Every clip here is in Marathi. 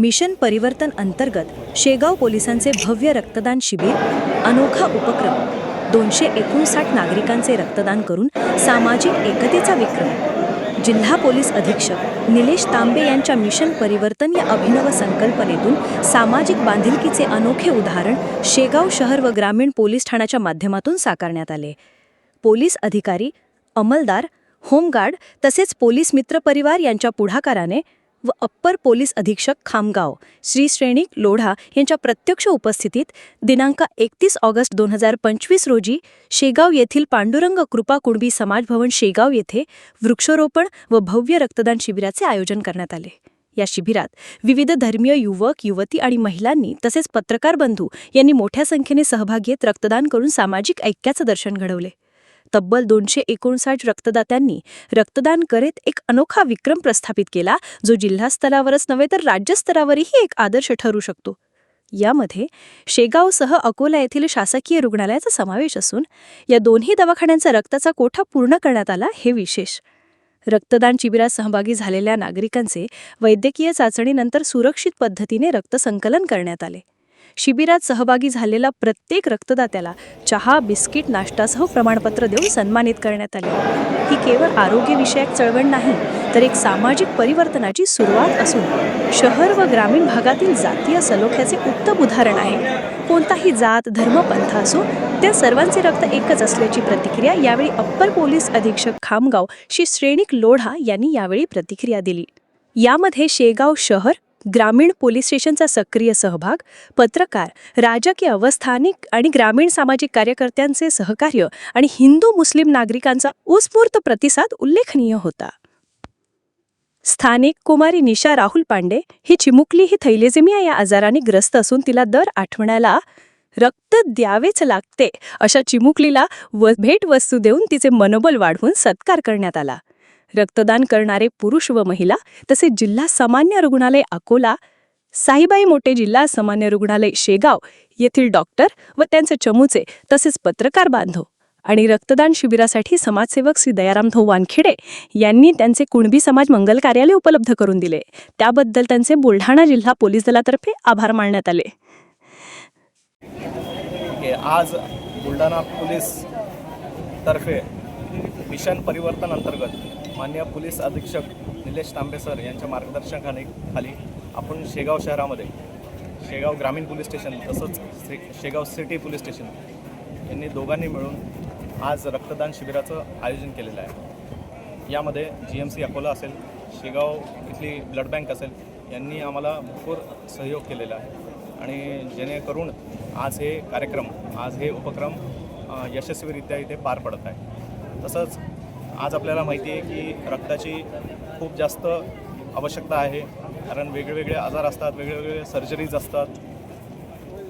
मिशन परिवर्तन अंतर्गत शेगाव पोलिसांचे भव्य रक्तदान शिबिर अनोखा उपक्रम दोनशे एकोणसाठ नागरिकांचे रक्तदान करून सामाजिक एकतेचा विक्रम. जिल्हा पोलीस अधीक्षक निलेश तांबे यांच्या मिशन परिवर्तन या अभिनव संकल्पनेतून सामाजिक बांधिलकीचे अनोखे उदाहरण शेगाव शहर व ग्रामीण पोलीस ठाण्याच्या माध्यमातून साकारण्यात आले. पोलीस अधिकारी अंमलदार होमगार्ड तसेच पोलीस मित्र परिवार यांच्या पुढाकाराने व अप्पर पोलीस अधीक्षक खामगाव श्री श्रेणिक लोढा यांच्या प्रत्यक्ष उपस्थितीत दिनांक एकतीस ऑगस्ट दोन हजार पंचवीस रोजी शेगाव येथील पांडुरंग कृपा कुणबी समाजभवन शेगाव येथे वृक्षारोपण व भव्य रक्तदान शिबिराचे आयोजन करण्यात आले. या शिबिरात विविध धर्मीय युवक युवती आणि महिलांनी तसेच पत्रकार बंधू यांनी मोठ्या संख्येने सहभाग घेत रक्तदान करून सामाजिक ऐक्याचं दर्शन घडवले. तब्बल दोनशे एकोणसाठ रक्तदात्यांनी रक्तदान करीत एक अनोखा विक्रम प्रस्थापित केला जो जिल्हा स्तरावरच नव्हे तर राज्यस्तरावरही एक आदर्श ठरू शकतो. यामध्ये शेगावसह अकोला येथील शासकीय रुग्णालयाचा समावेश असून या दोन्ही दवाखान्यांचा रक्ताचा कोठा पूर्ण करण्यात आला हे विशेष. रक्तदान शिबिरात सहभागी झालेल्या नागरिकांचे वैद्यकीय चाचणीनंतर सुरक्षित पद्धतीने रक्तसंकलन करण्यात आले. शिबिरात सहभागी झालेला प्रत्येक रक्तदात्याला चहा बिस्किट नाश्तासह प्रमाणपत्र देऊन सन्मानित करण्यात आले. ही केवळ आरोग्यविषयक चळवळ नाही तर एक सामाजिक परिवर्तनाची सुरुवात असून शहर व ग्रामीण भागातील जातीय सलोख्याचे उत्तम उदाहरण आहे. कोणताही जात धर्म पंथ असो त्या सर्वांचे रक्त एकच असल्याची प्रतिक्रिया यावेळी अप्पर पोलीस अधीक्षक खामगाव श्री श्रेणिक लोढा यांनी यावेळी प्रतिक्रिया दिली. यामध्ये शेगाव शहर ग्रामीण पोलीस स्टेशनचा सक्रिय सहभाग पत्रकार राजकीय अवस्थानिक आणि ग्रामीण सामाजिक कार्यकर्त्यांचे सहकार्य आणि हिंदू मुस्लिम नागरिकांचा उत्स्फूर्त प्रतिसाद उल्लेखनीय होता. स्थानिक कुमारी निशा राहुल पांडे ही चिमुकली ही थैलेजेमिया या आजाराने ग्रस्त असून तिला दर आठवड्याला रक्त द्यावेच लागते अशा चिमुकलीला व भेटवस्तू देऊन तिचे मनोबल वाढवून सत्कार करण्यात आला. रक्तदान करणारे पुरुष व महिला तसे जिल्हा सामान्य रुग्णालय अकोला साईबाई मोठे जिल्हा सामान्य रुग्णालय शेगाव येथील डॉक्टर व त्यांचे चमूचे तसेच पत्रकार बांधव आणि रक्तदान शिबिरासाठी समाजसेवक श्री दयारामभाऊ वानखेडे यांनी त्यांचे कुणबी समाज मंगल कार्यालय उपलब्ध करून दिले. त्याबद्दल त्यांचे बुलढाणा जिल्हा पोलीस दलातर्फे आभार मानण्यात आले. आज बुलढाणा पोलीस तर्फे मिशन परिवर्तन अंतर्गत मान्य पोलीस अधीक्षक निलेश तांबे सर यांच्या मार्गदर्शनाखाली खाली आपण शेगाव शहरामध्ये शेगाव ग्रामीण पोलीस स्टेशन तसंच शे शेगाव सिटी पोलीस स्टेशन यांनी दोघांनी मिळून आज रक्तदान शिबिराचं आयोजन केलेलं आहे. यामध्ये जी एम सी अकोला असेल शेगाव इथली ब्लड बँक असेल यांनी आम्हाला भरपूर सहयोग केलेला आहे. आणि जेणेकरून आज हे कार्यक्रम आज हे उपक्रम यशस्वीरित्या इथे पार पडत आहे. तसंच आज आपल्याला माहिती आहे की रक्ताची खूप जास्त आवश्यकता आहे. कारण वेगवेगळे आजार असतात वेगवेगळे सर्जरीज असतात.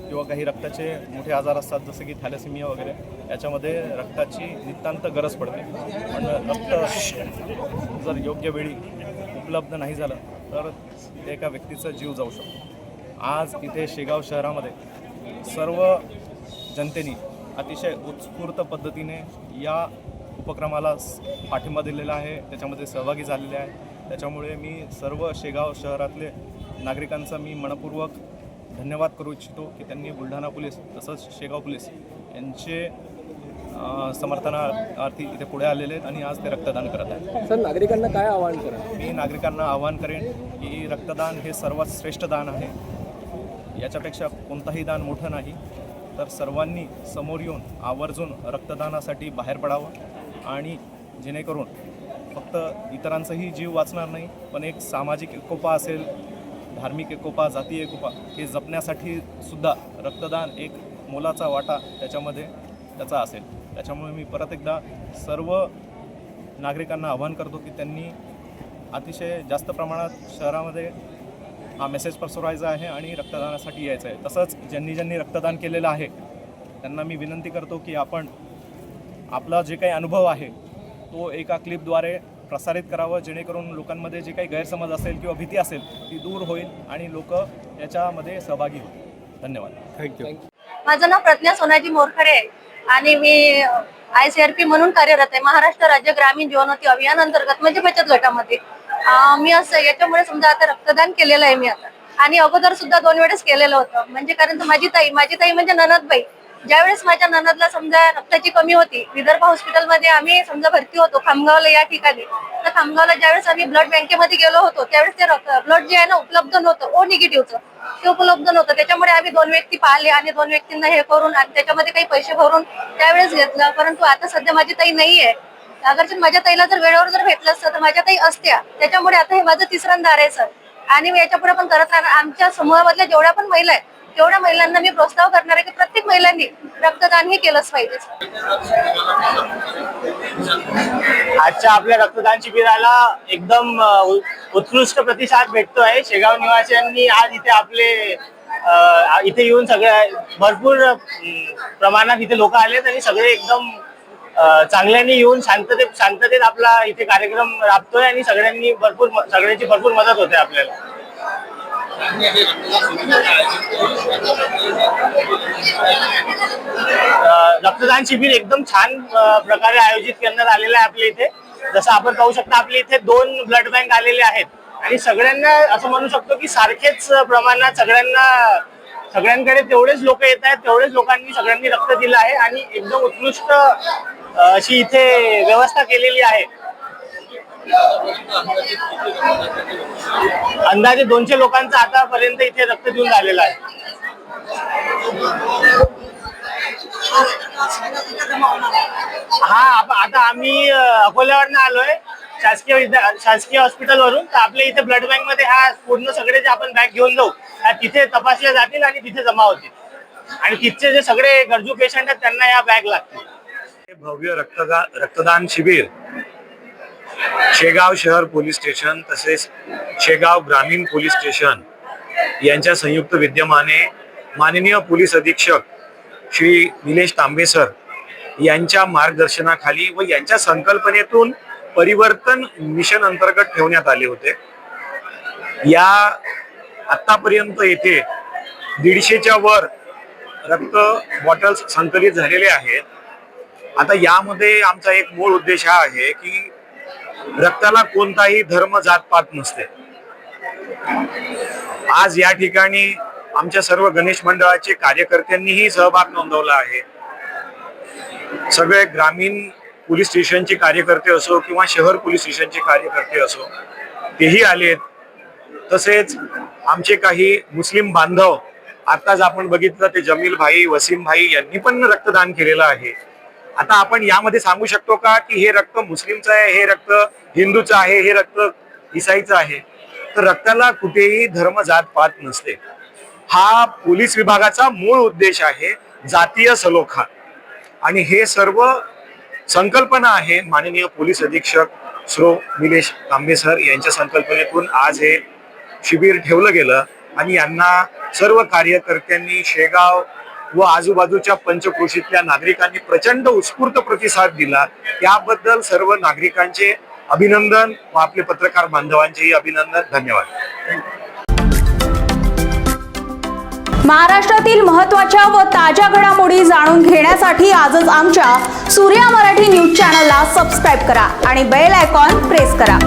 किंवा काही रक्ताचे मोठे आजार असतात जसं की थॅलेसिमिया वगैरे. याच्यामध्ये रक्ताची नितांत गरज पडते. पण रक्त जर योग्य वेळी उपलब्ध नाही झालं तर ते एका व्यक्तीचा जीव जाऊ शकतो. आज इथे शेगाव शहरामध्ये सर्व जनतेने अतिशय उत्स्फूर्त पद्धतीने या उपक्रमाला पाठिंबा दिलेला आहे. त्याच्यामध्ये सहभागी झालेले आहे. त्याच्यामुळे मी सर्व शेगाव शहरातले नागरिकांचा मी मनपूर्वक धन्यवाद करू इच्छितो की त्यांनी बुलढाणा पोलीस तसंच शेगाव पोलीस यांचे समर्थनार्थी इथे पुढे आलेले आहेत आणि आज ते रक्तदान करत आहेत. सर नागरिकांना काय आवाहन करा? मी नागरिकांना आवाहन करेन की रक्तदान हे सर्वात श्रेष्ठ दान आहे. याच्यापेक्षा कोणताही दान मोठं नाही. तर सर्वांनी समोर येऊन आवर्जून रक्तदानासाठी बाहेर पडावं. आणि जेणेकरून फक्त इतरांचाही जीव वाचणार नाही पण एक सामाजिक एकोपा असेल धार्मिक एकोपा जातीय एकोपा हे जपण्यासाठी सुद्धा रक्तदान एक मोलाचा वाटा त्याच्यामध्ये त्याचा असेल. त्याच्यामुळे मी परत एकदा सर्व नागरिकांना आवाहन करतो की त्यांनी अतिशय जास्त प्रमाणात शहरामध्ये हा मेसेज पसरवायचा आहे आणि रक्तदानासाठी यायचं आहे. तसंच ज्यांनी ज्यांनी रक्तदान केलेलं आहे त्यांना मी विनंती करतो की आपण आपला जे काही अनुभव आहे तो एका क्लिपद्वारे प्रसारित करावं जेणेकरून लोकांमध्ये जे काही गैरसमज असेल किंवा भीती असेल ती दूर होईल आणि लोक याच्यामध्ये सहभागी होतील. धन्यवाद. थँक्यू माझं नाव प्रज्ञा सोनाजी मोरखडे आहे आणि मी आय सी आर पी म्हणून कार्यरत आहे. महाराष्ट्र राज्य ग्रामीण जीवनोती अभियान अंतर्गत म्हणजे बचत गटामध्ये. मी असं याच्यामुळे समजा आता रक्तदान केलेलं आहे मी आता. आणि अगोदर सुद्धा दोन वेळेस केलेलं होतं. म्हणजे कारण माझी ताई माझी ताई म्हणजे ननदबाई. ज्यावेळेस माझ्या ननदला समजा रक्ताची कमी होती विदर्भ हॉस्पिटलमध्ये आम्ही समजा भरती होतो खामगावला या ठिकाणी. तर खामगावला ज्यावेळेस आम्ही ब्लड बँकेमध्ये गेलो होतो त्यावेळेस ते ब्लड जे आहे ना उपलब्ध नव्हतं ओ निगेटिव्हचं ते उपलब्ध नव्हतं. त्याच्यामुळे आम्ही दोन व्यक्ती पाहिले आणि दोन व्यक्तींना हे करून आणि त्याच्यामध्ये काही पैसे भरून त्यावेळेस घेतलं. परंतु आता सध्या माझी ताई नाहीये अगर माझ्या ताईला जर वेळेवर जर भेटलं असतं तर माझ्या ताई असत्या. त्याच्यामुळे आता हे माझं तिसऱ्यांदा आहे सर. आणि मी याच्यापुढे पण करत राहणार. आमच्या समूहामधल्या जेवढ्या पण महिला आहेत एवढ्या महिलांना मी प्रोत्साह करणार आहे की प्रत्येक महिलांनी रक्तदान हे केलंच पाहिजे. आजच्या आपल्या रक्तदान शिबिराला एकदम उत्कृष्ट प्रतिसाद भेटतोय. शेगाव निवासियांनी आज इथे आपले इथे येऊन सगळ्या भरपूर प्रमाणात इथे लोक आलेत आणि सगळे एकदम चांगल्याने येऊन शांततेत शांततेत आपला इथे कार्यक्रम राबतोय आणि सगळ्यांनी भरपूर सगळ्यांची भरपूर मदत होते आपल्याला. रक्तदान शिबिर एकदम छान प्रकारे आयोजित करण्यात आलेलं आहे आपल्या इथे. जसं आपण पाहू शकता आपल्या इथे दोन ब्लड बँक आलेले आहेत. आणि सगळ्यांना असं म्हणू शकतो की सारखेच प्रमाणात सगळ्यांना सगळ्यांकडे तेवढेच लोक येत आहेत तेवढेच लोकांनी सगळ्यांनी रक्त दिलं आहे आणि एकदम उत्कृष्ट अशी इथे व्यवस्था केलेली आहे. अंदाजे दोनशे लोकांचं आतापर्यंत इथे रक्त देऊन झालेलं आहे. हा आता आम्ही अकोल्यावरनं आलोय शासकीय विद्या शासकीय हॉस्पिटल वरून तर आपल्या इथे ब्लड बँकमध्ये हा पूर्ण सगळे जे आपण बॅग घेऊन जाऊ त्या तिथे तपासल्या जातील आणि तिथे जमा होतील. आणि तिथचे जे सगळे गरजू पेशंट आहेत त्यांना या बॅग लागतील. हे भव्य रक्तदान रक्तदान शिबिर शेगाव शहर पोलीस स्टेशन तसेच शेगाव ग्रामीण पोलीस स्टेशन यांच्या संयुक्त विद्यमाने माननीय पोलीस अधीक्षक श्री निलेश तांबे सर यांच्या मार्गदर्शनाखाली व यांच्या संकल्पनेतून परिवर्तन मिशन अंतर्गत ठेवण्यात आले होते. या आतापर्यंत येथे दीडशेच्या वर रक्त बॉटल्स संकलित झालेले आहेत. आता यामध्ये आमचा एक मूळ उद्देश हा आहे की रक्ताला कोणताही धर्म जातपात नसते. आज या ठिकाणी आमच्या सर्व गणेश मंडळाचे कार्यकर्त्यांनीही सहभाग नोंदवला आहे. सगळे ग्रामीण पोलीस स्टेशनचे कार्यकर्ते असो किंवा शहर पोलीस स्टेशनचे कार्यकर्ते असो तेही आलेत. तसेच आमचे काही मुस्लिम बांधव आताच आपण बघितलं ते जमील भाई वसीम भाई यांनी पण रक्तदान केलेलं आहे. आता आपण यामध्ये सांगू शकतो का की हे रक्त मुस्लिमचं आहे हे रक्त हिंदूचं आहे हे रक्त इसाईचं आहे? तर रक्ताला कुठेही धर्म जात पात नसते. हा पोलीस विभागाचा मूळ उद्देश आहे जातीय सलोखा. आणि हे सर्व संकल्पना आहे माननीय पोलीस अधीक्षक श्रो निलेश तांबे सर यांच्या संकल्पनेतून आज हे शिबिर ठेवलं गेलं. आणि यांना सर्व कार्यकर्त्यांनी शेगाव व आजूबाजूच्या पंचक्रोशीतल्या नागरिकांनी प्रचंड उत्स्फूर्त प्रतिसाद दिला. त्याबद्दल सर्व नागरिकांचे अभिनंदन व आपले पत्रकार बांधवांचेही अभिनंदन. धन्यवाद. महाराष्ट्रातील महत्त्वाच्या व ताज्या घडामोडी जाणून घेण्यासाठी आजच आमच्या सूर्या मराठी न्यूज चॅनलला सबस्क्राईब करा आणि बेल आयकॉन प्रेस करा.